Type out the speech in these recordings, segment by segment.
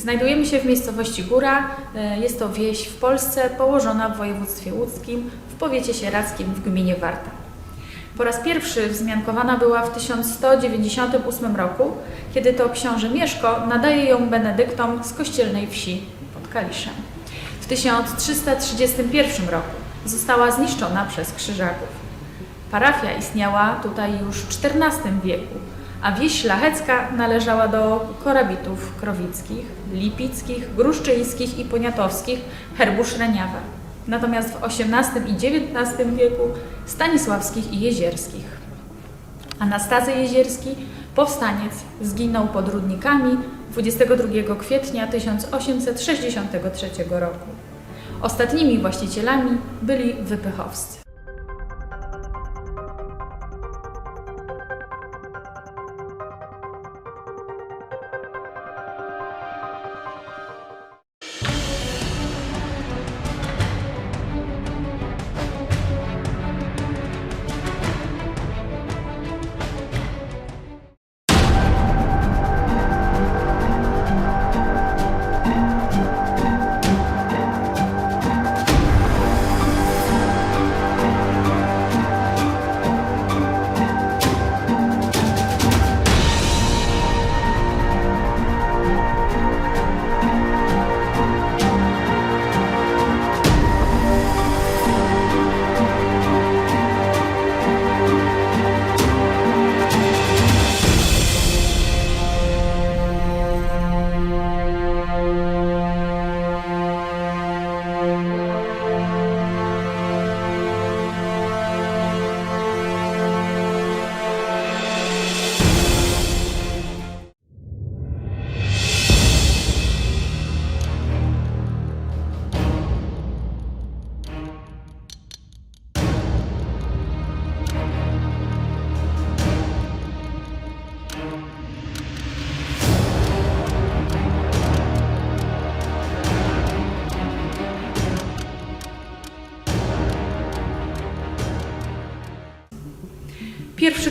Znajdujemy się w miejscowości Góra. E, Jest to wieś w Polsce położona w województwie łódzkim w powiecie sieradzkim w gminie Warta. Po raz pierwszy wzmiankowana była w 1198 roku, kiedy to książę Mieszko nadaje ją benedyktom z kościelnej wsi pod Kaliszem. W 1331 roku została zniszczona przez krzyżaków. Parafia istniała tutaj już w XIV wieku, a wieś szlachecka należała do korabitów krowickich, lipickich, gruszczyńskich i poniatowskich herbu Szreniawa. Natomiast w XVIII i XIX wieku stanisławskich i jezierskich. Anastazy Jezierski, powstaniec, zginął pod Rudnikami 22 kwietnia 1863 roku. Ostatnimi właścicielami byli wypychowscy.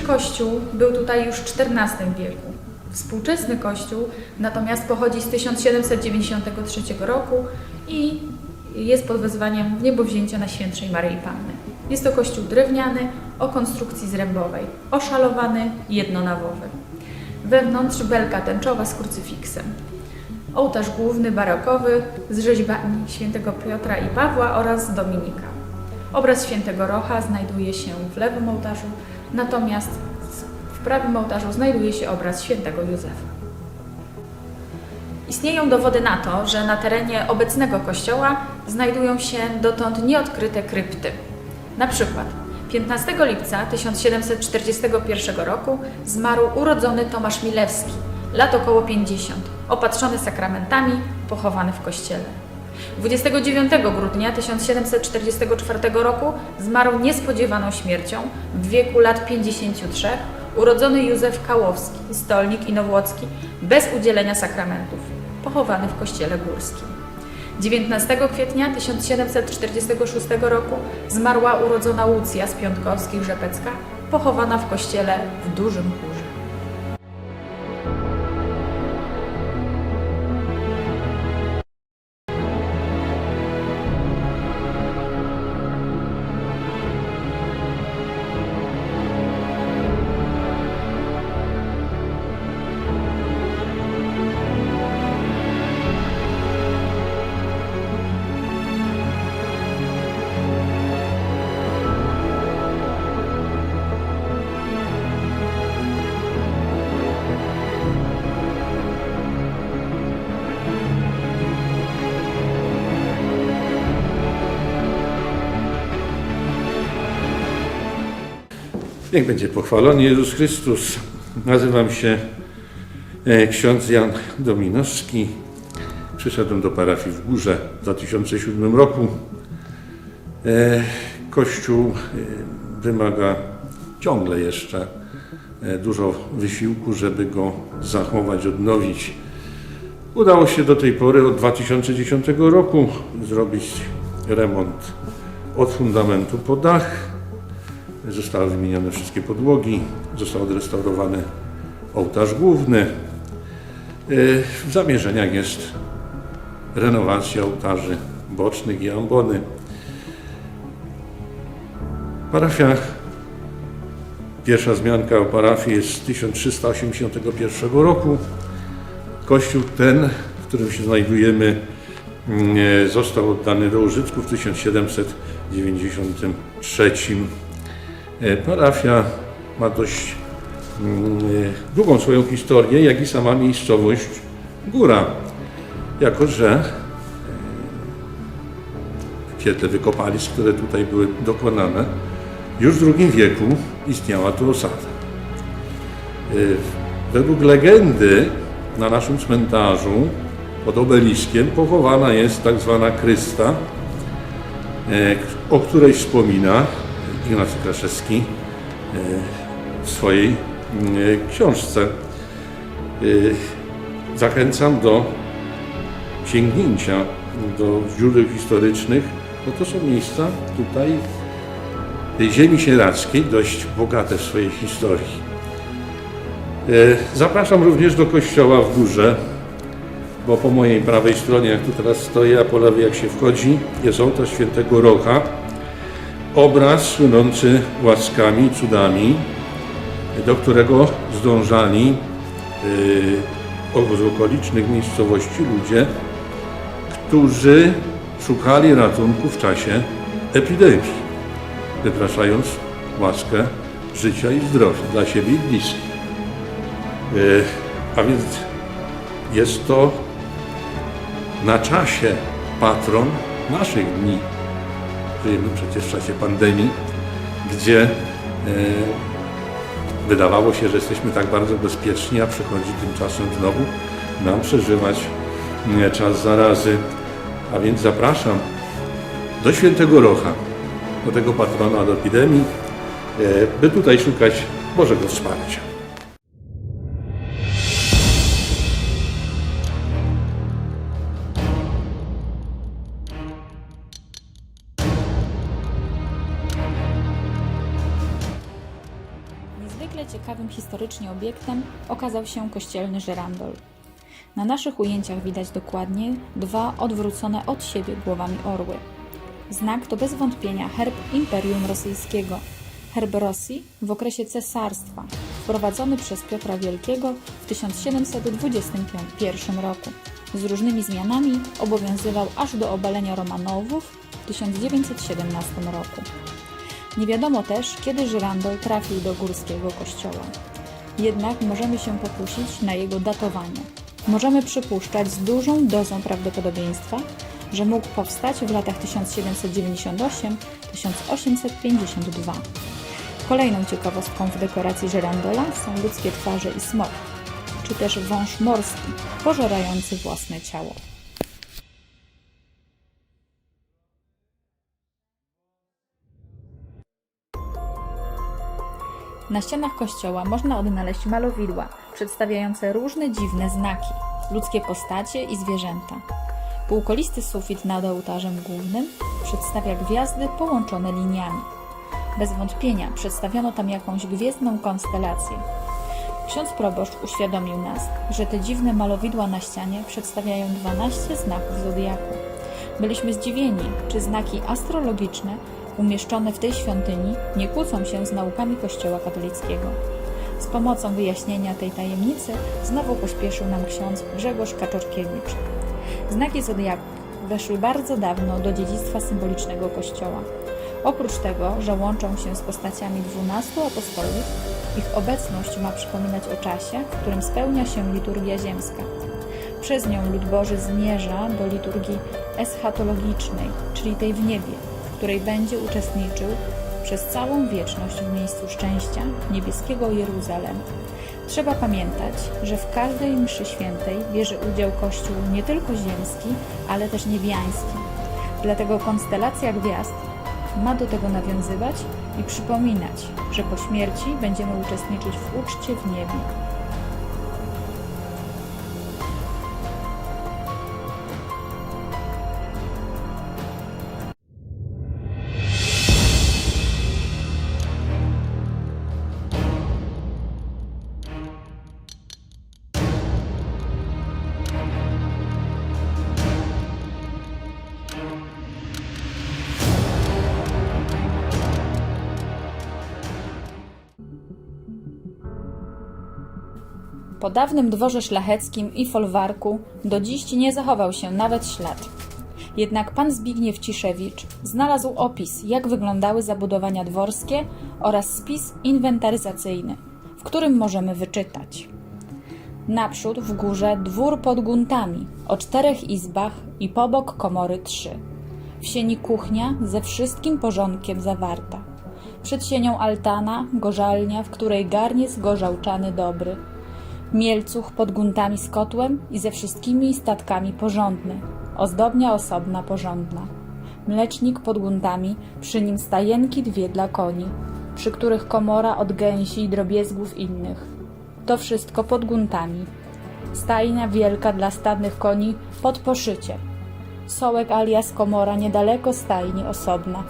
Kościół był tutaj już w XIV wieku. Współczesny kościół natomiast pochodzi z 1793 roku i jest pod wezwaniem niebowzięcia Najświętszej Maryi Panny. Jest to kościół drewniany o konstrukcji zrębowej, oszalowany, jednonawowy. Wewnątrz belka tęczowa z krucyfiksem. Ołtarz główny barokowy z rzeźbami świętego Piotra i Pawła oraz Dominika. Obraz świętego Rocha znajduje się w lewym ołtarzu, natomiast w prawym ołtarzu znajduje się obraz świętego Józefa. Istnieją dowody na to, że na terenie obecnego kościoła znajdują się dotąd nieodkryte krypty. Na przykład 15 lipca 1741 roku zmarł urodzony Tomasz Milewski, lat około 50, opatrzony sakramentami, pochowany w kościele. 29 grudnia 1744 roku zmarł niespodziewaną śmiercią w wieku lat 53 urodzony Józef Kałowski, stolnik inowłocki, bez udzielenia sakramentów, pochowany w kościele górskim. 19 kwietnia 1746 roku zmarła urodzona Łucja z Piątkowskich Rzepecka, pochowana w kościele w Dużym Chórze. Niech będzie pochwalony Jezus Chrystus. Nazywam się e, ksiądz Jan Dominowski. Przyszedłem do parafii w Górze w 2007 roku. E, Kościół e, wymaga ciągle jeszcze dużo wysiłku, żeby go zachować, odnowić. Udało się do tej pory od 2010 roku zrobić remont od fundamentu po dach. Zostały wymienione wszystkie podłogi, został odrestaurowany ołtarz główny. Y, W zamierzeniach jest renowacja ołtarzy bocznych i ambony. Parafia, pierwsza zmianka o parafii jest z 1381 roku. Kościół ten, w którym się znajdujemy, mm, został oddany do użytku w 1793. E, Parafia ma dość mm, e, długą swoją historię, jak i sama miejscowość Góra. Jako, że e, świetle wykopalisk, które tutaj były dokonane, już w II wieku istniała tu osada. E, Według legendy na naszym cmentarzu pod obeliskiem pochowana jest tak zwana Krysta, e, o której wspomina Ignacy Kraszewski e, w swojej e, książce. E, Zachęcam do sięgnięcia do źródeł historycznych, bo to są miejsca tutaj tej ziemi sieradzkiej dość bogate w swojej historii. Zapraszam również do kościoła w górze, bo po mojej prawej stronie, jak tu teraz stoję, a po lewej jak się wchodzi, jest ołtarz świętego Rocha. Obraz słynący łaskami cudami, do którego zdążali e, z okolicznych miejscowości ludzie, którzy szukali ratunku w czasie epidemii, wypraszając łaskę życia i zdrowia dla siebie i bliskich. E, A więc jest to na czasie patron naszych dni. Żyjemy przecież w czasie pandemii, gdzie e, wydawało się, że jesteśmy tak bardzo bezpieczni, a przychodzi tymczasem znowu nam przeżywać e, czas zarazy. A więc zapraszam do Świętego Rocha, do tego patrona od epidemii, e, by tutaj szukać Bożego wsparcia. Obiektem okazał się kościelny żyrandol. Na naszych ujęciach widać dokładnie dwa odwrócone od siebie głowami orły. Znak to bez wątpienia herb Imperium Rosyjskiego, herb Rosji w okresie cesarstwa, wprowadzony przez Piotra Wielkiego w 1721 roku. Z różnymi zmianami obowiązywał aż do obalenia Romanowów w 1917 roku. Nie wiadomo też, kiedy żyrandol trafił do górskiego kościoła. Jednak możemy się pokusić na jego datowanie. Możemy przypuszczać z dużą dozą prawdopodobieństwa, że mógł powstać w latach 1798-1852. Kolejną ciekawostką w dekoracji żyrandola są ludzkie twarze i smok, czy też wąż morski, pożerający własne ciało. Na ścianach kościoła można odnaleźć malowidła przedstawiające różne dziwne znaki, ludzkie postacie i zwierzęta. Półkolisty sufit nad ołtarzem głównym przedstawia gwiazdy połączone liniami. Bez wątpienia przedstawiono tam jakąś gwiezdną konstelację. Ksiądz proboszcz uświadomił nas, że te dziwne malowidła na ścianie przedstawiają 12 znaków zodiaku. Byliśmy zdziwieni, czy znaki astrologiczne umieszczone w tej świątyni nie kłócą się z naukami Kościoła katolickiego. Z pomocą wyjaśnienia tej tajemnicy znowu pośpieszył nam ksiądz Grzegorz Kaczorkiewicz. Znaki zodiaku weszły bardzo dawno do dziedzictwa symbolicznego Kościoła. Oprócz tego, że łączą się z postaciami dwunastu apostołów, ich obecność ma przypominać o czasie, w którym spełnia się liturgia ziemska. Przez nią lud Boży zmierza do liturgii eschatologicznej, czyli tej w niebie, której będzie uczestniczył przez całą wieczność w miejscu szczęścia niebieskiego Jeruzalem. Trzeba pamiętać, że w każdej mszy świętej bierze udział Kościół nie tylko ziemski, ale też niebiański. Dlatego konstelacja gwiazd ma do tego nawiązywać i przypominać, że po śmierci będziemy uczestniczyć w uczcie w niebie. Po dawnym dworze szlacheckim i folwarku do dziś nie zachował się nawet ślad. Jednak pan Zbigniew Ciszewicz znalazł opis, jak wyglądały zabudowania dworskie oraz spis inwentaryzacyjny, w którym możemy wyczytać. Naprzód w górze dwór pod guntami o czterech izbach i pobok komory trzy. W sieni kuchnia ze wszystkim porządkiem zawarta. Przed sienią altana, gorzalnia, w której garniec gorzałczany dobry. Mielcuch pod guntami z kotłem i ze wszystkimi statkami porządny. Ozdobnia osobna porządna. Mlecznik pod guntami, przy nim stajenki dwie dla koni, przy których komora od gęsi i drobiezgów innych. To wszystko pod guntami. Stajnia wielka dla stadnych koni pod poszycie. Sołek alias komora niedaleko stajni osobna.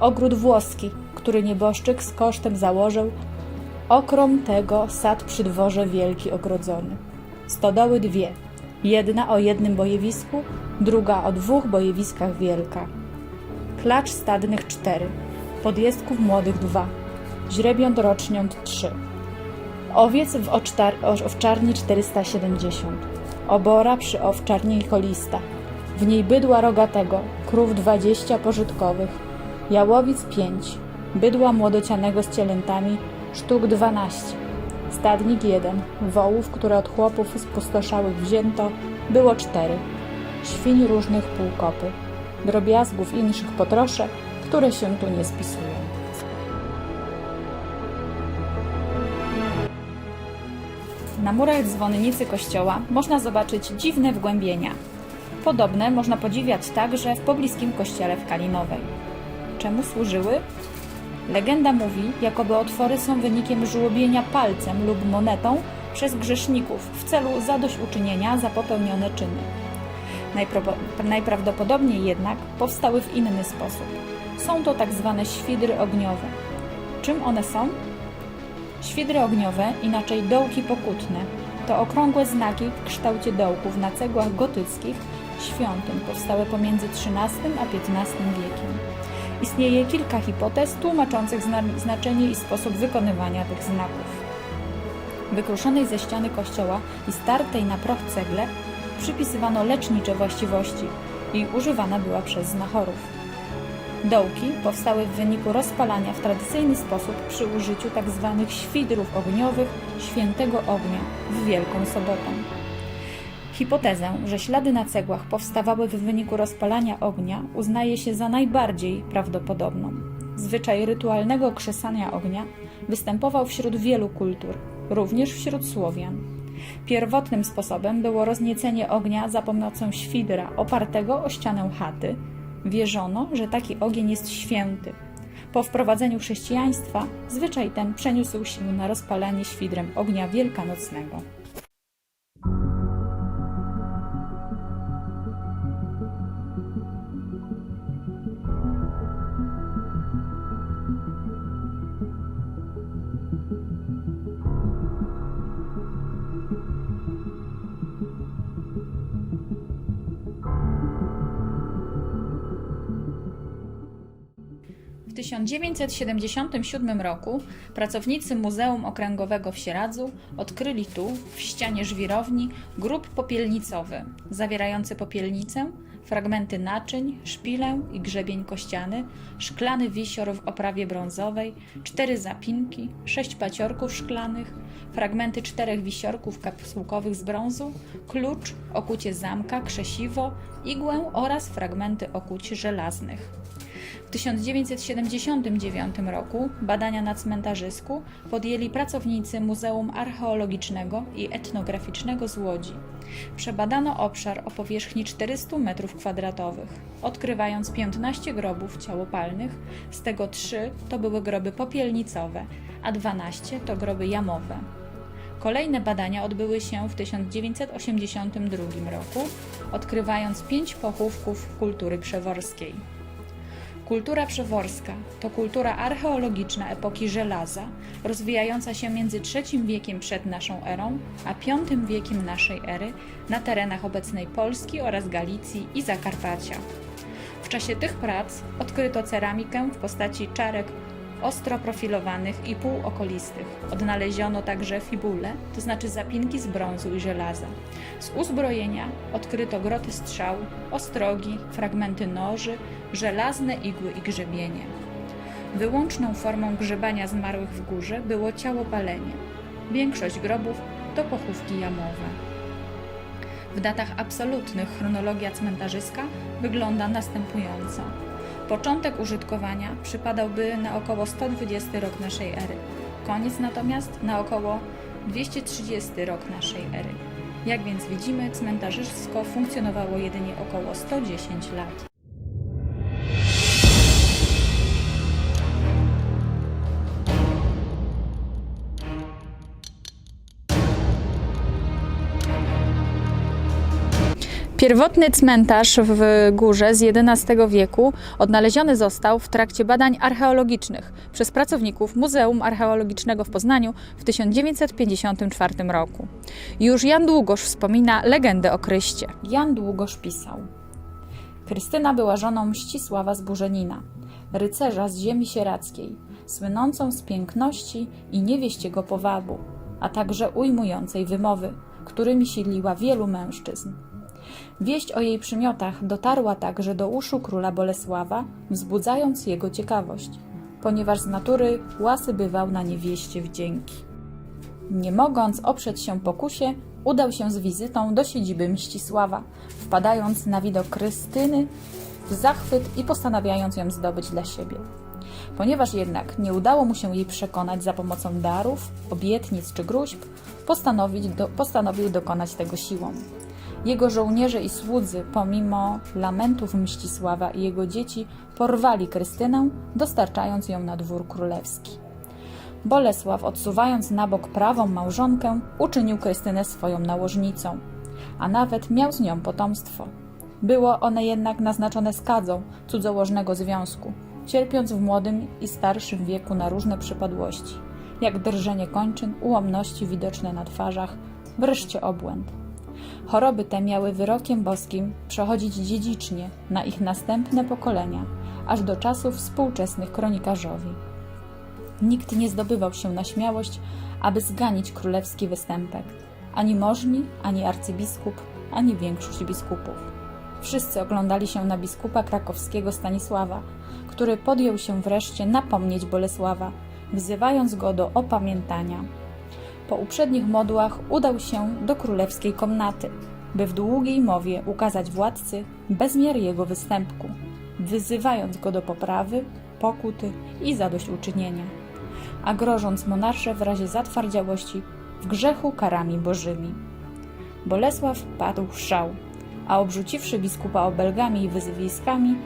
Ogród włoski, który nieboszczyk z kosztem założył, okrom tego sad przy dworze wielki ogrodzony. Stodoły dwie, jedna o jednym bojewisku, druga o dwóch bojewiskach wielka. Klacz stadnych cztery, podjezdków młodych dwa, źrebiąt roczniąt trzy. Owiec w owczarni 470, obora przy owczarni kolista, w niej bydła rogatego, krów 20 pożytkowych, jałowic 5, bydła młodocianego z cielętami sztuk 12, stadnik 1, wołów, które od chłopów spustoszałych wzięto, było 4, świń różnych półkopy, drobiazgów inszych potrosze, które się tu nie spisują. Na murach dzwonnicy kościoła można zobaczyć dziwne wgłębienia. Podobne można podziwiać także w pobliskim kościele w Kalinowej. Czemu służyły? Legenda mówi, jakoby otwory są wynikiem żłobienia palcem lub monetą przez grzeszników w celu zadośćuczynienia za popełnione czyny. Najprawdopodobniej jednak powstały w inny sposób. Są to tak zwane świdry ogniowe. Czym one są? Świdry ogniowe, inaczej dołki pokutne, to okrągłe znaki w kształcie dołków na cegłach gotyckich świątyń powstałe pomiędzy XIII a XV wiekiem. Istnieje kilka hipotez tłumaczących zna znaczenie i sposób wykonywania tych znaków. Wykruszonej ze ściany kościoła i startej na proch cegle przypisywano lecznicze właściwości i używana była przez znachorów. Dołki powstały w wyniku rozpalania w tradycyjny sposób przy użyciu tzw. świdrów ogniowych świętego ognia w Wielką Sobotę. Hipotezę, że ślady na cegłach powstawały w wyniku rozpalania ognia, uznaje się za najbardziej prawdopodobną. Zwyczaj rytualnego krzesania ognia występował wśród wielu kultur, również wśród Słowian. Pierwotnym sposobem było rozniecenie ognia za pomocą świdra opartego o ścianę chaty. Wierzono, że taki ogień jest święty. Po wprowadzeniu chrześcijaństwa zwyczaj ten przeniósł się na rozpalanie świdrem ognia wielkanocnego. 1977 roku pracownicy Muzeum Okręgowego w Sieradzu odkryli tu, w ścianie żwirowni, grób popielnicowy, zawierający popielnicę, fragmenty naczyń, szpilę i grzebień kościany, szklany wisior w oprawie brązowej, cztery zapinki, sześć paciorków szklanych, fragmenty czterech wisiorków kapsułkowych z brązu, klucz, okucie zamka, krzesiwo, igłę oraz fragmenty okuć żelaznych. W 1979 roku badania na cmentarzysku podjęli pracownicy Muzeum Archeologicznego i Etnograficznego z Łodzi. Przebadano obszar o powierzchni 400 m2, odkrywając 15 grobów ciałopalnych, z tego 3 to były groby popielnicowe, a 12 to groby jamowe. Kolejne badania odbyły się w 1982 roku, odkrywając pięć pochówków kultury przeworskiej. Kultura przeworska to kultura archeologiczna epoki żelaza, rozwijająca się między III wiekiem przed naszą erą a V wiekiem naszej ery na terenach obecnej Polski oraz Galicji i Zakarpacia. W czasie tych prac odkryto ceramikę w postaci czarek ostro profilowanych i półokolistych. Odnaleziono także fibule, to znaczy zapinki z brązu i żelaza. Z uzbrojenia odkryto groty strzał, ostrogi, fragmenty noży, żelazne igły i grzebienie. Wyłączną formą grzebania zmarłych w górze było ciałopalenie. Większość grobów to pochówki jamowe. W datach absolutnych chronologia cmentarzyska wygląda następująco. Początek użytkowania przypadałby na około 120 rok naszej ery, koniec natomiast na około 230 rok naszej ery. Jak więc widzimy, cmentarzysko funkcjonowało jedynie około 110 lat. Pierwotny cmentarz w górze z XI wieku odnaleziony został w trakcie badań archeologicznych przez pracowników Muzeum Archeologicznego w Poznaniu w 1954 roku. Już Jan Długosz wspomina legendę o Kryście. Jan Długosz pisał: Krystyna była żoną Mścisława z Burzenina, rycerza z ziemi sieradzkiej, słynącą z piękności i niewieściego powabu, a także ujmującej wymowy, którymi siliła wielu mężczyzn. Wieść o jej przymiotach dotarła także do uszu króla Bolesława, wzbudzając jego ciekawość, ponieważ z natury łasy bywał na niewieście wdzięki. Nie mogąc oprzeć się pokusie, udał się z wizytą do siedziby Mścisława, wpadając na widok Krystyny w zachwyt i postanawiając ją zdobyć dla siebie. Ponieważ jednak nie udało mu się jej przekonać za pomocą darów, obietnic czy gruźb, postanowił dokonać tego siłą. Jego żołnierze i słudzy, pomimo lamentów Mścisława i jego dzieci, porwali Krystynę, dostarczając ją na dwór królewski. Bolesław, odsuwając na bok prawą małżonkę, uczynił Krystynę swoją nałożnicą, a nawet miał z nią potomstwo. Było one jednak naznaczone skadzą cudzołożnego związku, cierpiąc w młodym i starszym wieku na różne przypadłości, jak drżenie kończyn, ułomności widoczne na twarzach, wreszcie obłęd. Choroby te miały wyrokiem boskim przechodzić dziedzicznie na ich następne pokolenia, aż do czasów współczesnych kronikarzowi. Nikt nie zdobywał się na śmiałość, aby zganić królewski występek. Ani możni, ani arcybiskup, ani większość biskupów. Wszyscy oglądali się na biskupa krakowskiego Stanisława, który podjął się wreszcie napomnieć Bolesława, wzywając go do opamiętania. Po uprzednich modłach udał się do królewskiej komnaty, by w długiej mowie ukazać władcy bezmiar jego występku, wyzywając go do poprawy, pokuty i zadośćuczynienia, a grożąc monarsze w razie zatwardziałości w grzechu karami bożymi. Bolesław padł w szał, a obrzuciwszy biskupa obelgami i wyzwiskami,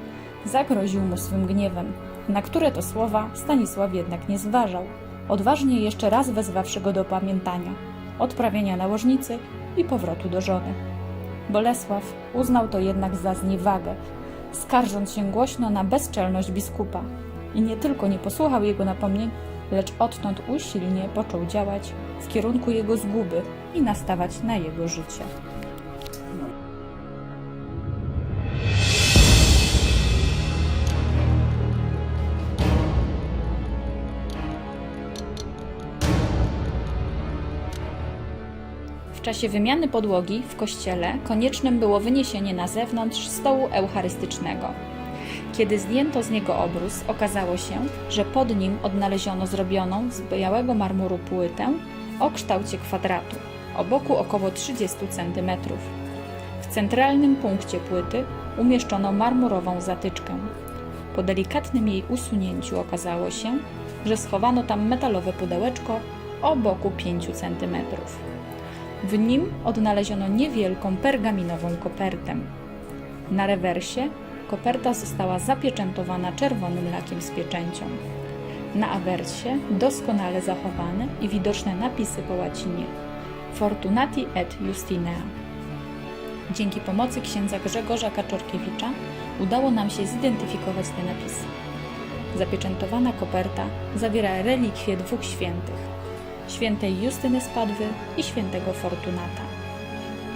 zagroził mu swym gniewem, na które to słowa Stanisław jednak nie zważał, odważnie jeszcze raz wezwawszy go do pamiętania, odprawienia nałożnicy i powrotu do żony. Bolesław uznał to jednak za zniewagę, skarżąc się głośno na bezczelność biskupa i nie tylko nie posłuchał jego napomnień, lecz odtąd usilnie począł działać w kierunku jego zguby i nastawać na jego życie. W czasie wymiany podłogi w kościele koniecznym było wyniesienie na zewnątrz stołu eucharystycznego. Kiedy zdjęto z niego obrus, okazało się, że pod nim odnaleziono zrobioną z białego marmuru płytę o kształcie kwadratu, o boku około 30 cm. W centralnym punkcie płyty umieszczono marmurową zatyczkę. Po delikatnym jej usunięciu okazało się, że schowano tam metalowe pudełeczko o boku 5 cm. W nim odnaleziono niewielką pergaminową kopertę. Na rewersie koperta została zapieczętowana czerwonym lakiem z pieczęcią. Na awersie doskonale zachowane i widoczne napisy po łacinie Fortunati et Justinea. Dzięki pomocy księdza Grzegorza Kaczorkiewicza udało nam się zidentyfikować te napisy. Zapieczętowana koperta zawiera relikwie dwóch świętych świętej Justyny Spadwy i świętego Fortunata.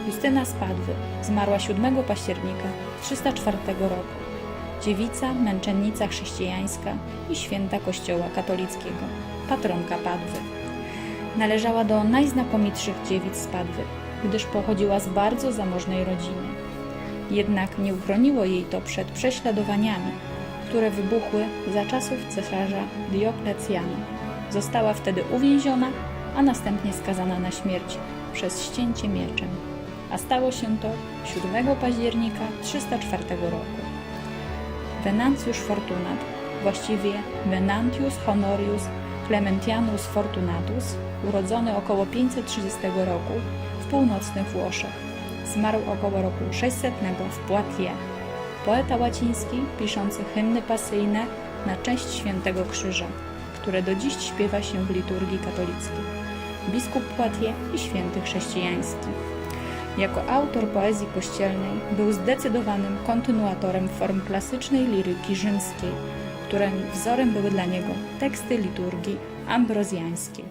Justyna Spadwy zmarła 7 października 304 roku. dziewica, męczennica chrześcijańska i święta Kościoła katolickiego, patronka Padwy. Należała do najznakomitszych dziewic z Padwy, gdyż pochodziła z bardzo zamożnej rodziny. Jednak nie uchroniło jej to przed prześladowaniami, które wybuchły za czasów cesarza Dioklecjana. Została wtedy uwięziona, a następnie skazana na śmierć przez ścięcie mieczem. A stało się to 7 października 304 roku. Venancjusz Fortunat, właściwie Venantius Honorius Clementianus Fortunatus, urodzony około 530 roku w północnych Włoszech. Zmarł około roku 600 w Poitiers. Poeta łaciński piszący hymny pasyjne na cześć Świętego Krzyża, które do dziś śpiewa się w liturgii katolickiej. Biskup Poitiers i święty chrześcijański. Jako autor poezji kościelnej był zdecydowanym kontynuatorem form klasycznej liryki rzymskiej, którym wzorem były dla niego teksty liturgii ambrozjańskiej.